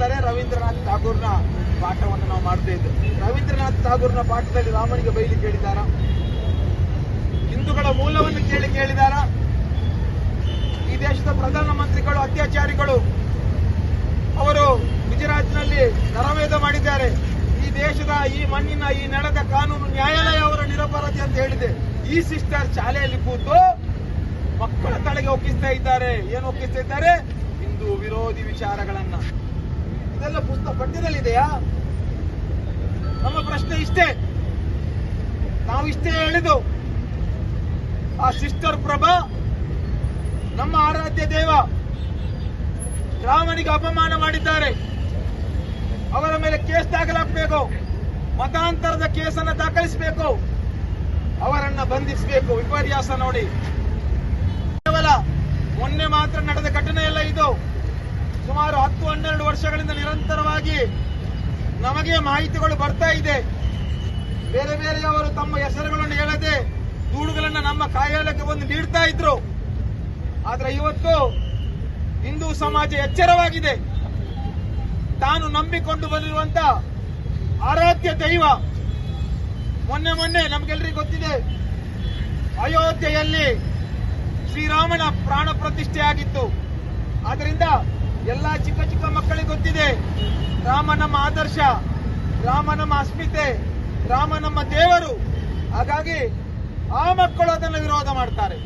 ಹೇಳ್ತಾರೆ ರವೀಂದ್ರನಾಥ್ ಠಾಗೂರ್ನ ಪಾಠವನ್ನು ನಾವು ಮಾಡ್ತಾ ಇದ್ದೇವೆ ರವೀಂದ್ರನಾಥ್ ಠಾಗೂರ್ನ ಪಾಠದಲ್ಲಿ ರಾಮನಿಗೆ ಬೈಲಿ ಕೇಳಿದಾರ? ಹಿಂದೂಗಳ ಮೂಲವನ್ನು ಕೇಳಿ ಕೇಳಿದಾರ? ಈ ದೇಶದ ಪ್ರಧಾನಮಂತ್ರಿಗಳು ಅತ್ಯಾಚಾರಿಗಳು, ಅವರು ಗುಜರಾತ್ನಲ್ಲಿ ನರವೇದ ಮಾಡಿದ್ದಾರೆ. ಈ ದೇಶದ ಈ ಮಣ್ಣಿನ ಈ ನೆಲದ ಕಾನೂನು ನ್ಯಾಯಾಲಯ ಅವರ ನಿರಪರಾಧಿ ಅಂತ ಹೇಳಿದೆ. ಈ ಸಿಸ್ಟರ್ ಶಾಲೆಯಲ್ಲಿ ಕೂತು ಮಕ್ಕಳ ತಲೆಗೆ ಒಪ್ಪಿಸ್ತಾ ಇದ್ದಾರೆ. ಏನು ಒಪ್ಪಿಸ್ತಾ ಇದ್ದಾರೆ? ಹಿಂದೂ ವಿರೋಧಿ ವಿಚಾರಗಳನ್ನ. ಇದೆಲ್ಲ ಪುಸ್ತಕ ಪಠ್ಯದಲ್ಲಿದೆಯಾ? ನಮ್ಮ ಪ್ರಶ್ನೆ ಇಷ್ಟೇ. ನಾವು ಇಷ್ಟೇ ಹೇಳಿದು ಆ ಸಿಸ್ಟರ್ ಪ್ರಭಾ, ನಮ್ಮ ಆರಾಧ್ಯ ದೇವ ರಾಮನಿಗೆ ಅಪಮಾನ ಮಾಡಿದ್ದಾರೆ. ಅವರ ಮೇಲೆ ಕೇಸ್ ದಾಖಲಾಗಬೇಕು. ಮತಾಂತರದ ಕೇಸನ್ನು ದಾಖಲಿಸಬೇಕು. ಅವರನ್ನ ಬಂಧಿಸಬೇಕು. ವಿಪರ್ಯಾಸ ನೋಡಿ ಕೇವಲ ಮೊನ್ನೆ ಮಾತ್ರ ನಡೆದ ಘಟನೆ ಎಲ್ಲ ಇದು ಸುಮಾರು ಹತ್ತು ಹನ್ನೆರಡು ವರ್ಷಗಳಿಂದ ನಿರಂತರವಾಗಿ ನಮಗೆ ಮಾಹಿತಿಗಳು ಬರ್ತಾ ಇದೆ. ಬೇರೆ ಬೇರೆಯವರು ತಮ್ಮ ಹೆಸರುಗಳನ್ನು ಹೇಳದೆ ದೂಡುಗಳನ್ನು ನಮ್ಮ ಕಾರ್ಯಾಲಯಕ್ಕೆ ಬಂದು ನೀಡ್ತಾ ಇದ್ರು. ಆದ್ರೆ ಇವತ್ತು ಹಿಂದೂ ಸಮಾಜ ಎಚ್ಚರವಾಗಿದೆ. ತಾನು ನಂಬಿಕೊಂಡು ಬಂದಿರುವಂತ ಆರಾಧ್ಯ ದೈವ. ಮೊನ್ನೆ ಮೊನ್ನೆ ನಮ್ಗೆಲ್ರಿಗೂ ಗೊತ್ತಿದೆ. ಅಯೋಧ್ಯೆಯಲ್ಲಿ ಶ್ರೀರಾಮನ ಪ್ರಾಣ ಪ್ರತಿಷ್ಠೆ ಆಗಿತ್ತು ಆದ್ರಿಂದ ಎಲ್ಲಾ ಚಿಕ್ಕ ಚಿಕ್ಕ ಮಕ್ಕಳಿಗೆ ಗೊತ್ತಿದೆ. ರಾಮ ನಮ್ಮ ಆದರ್ಶ, ರಾಮ ನಮ್ಮ ಅಸ್ಮಿತೆ, ರಾಮ ನಮ್ಮ ದೇವರು. ಹಾಗಾಗಿ ಆ ಮಕ್ಕಳು ಅದನ್ನು ವಿರೋಧ ಮಾಡ್ತಾರೆ.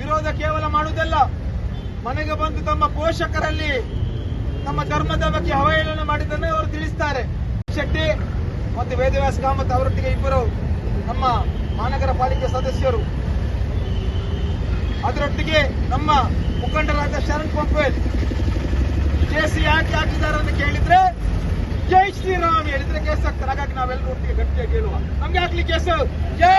ವಿರೋಧ ಕೇವಲ ಮಾಡುವುದಲ್ಲ, ಮನೆಗೆ ಬಂದು ತಮ್ಮ ಪೋಷಕರಲ್ಲಿ ನಮ್ಮ ಧರ್ಮದ ಬಗ್ಗೆ ಅವಹೇಳನ ಮಾಡಿದ್ದನ್ನು ಅವರು ತಿಳಿಸ್ತಾರೆ. ಶೆಟ್ಟಿ ಮತ್ತು ವೇದವ್ಯಾಸ ಕಾಮತ್ ಅವರೊಟ್ಟಿಗೆ ಇಬ್ಬರು ನಮ್ಮ ಮಹಾನಗರ ಪಾಲಿಕೆ ಸದಸ್ಯರು. ಅದರೊಟ್ಟಿಗೆ ನಮ್ಮ ಮುಖಂಡರಾದ ಶರಣ್ ಪಂಪೇಲ್ ಕೇಸ್ ಯಾಕೆ ಹಾಕಿದ್ದಾರೆ ಅಂತ ಕೇಳಿದ್ರೆ, ಜೈ ಶ್ರೀರಾಮ್ ಹೇಳಿದ್ರೆ ಕೇಸ್ ಹಾಕ್ತಾರೆ ಹಾಗಾಗಿ ನಾವೆಲ್ಲರೂ ಒಟ್ಟಿಗೆ ಗಟ್ಟಿಯಾಗಿ ಹೇಳುವ. ನಮ್ಗೆ ಹಾಕ್ಲಿ ಕೇಸು. ಜೈ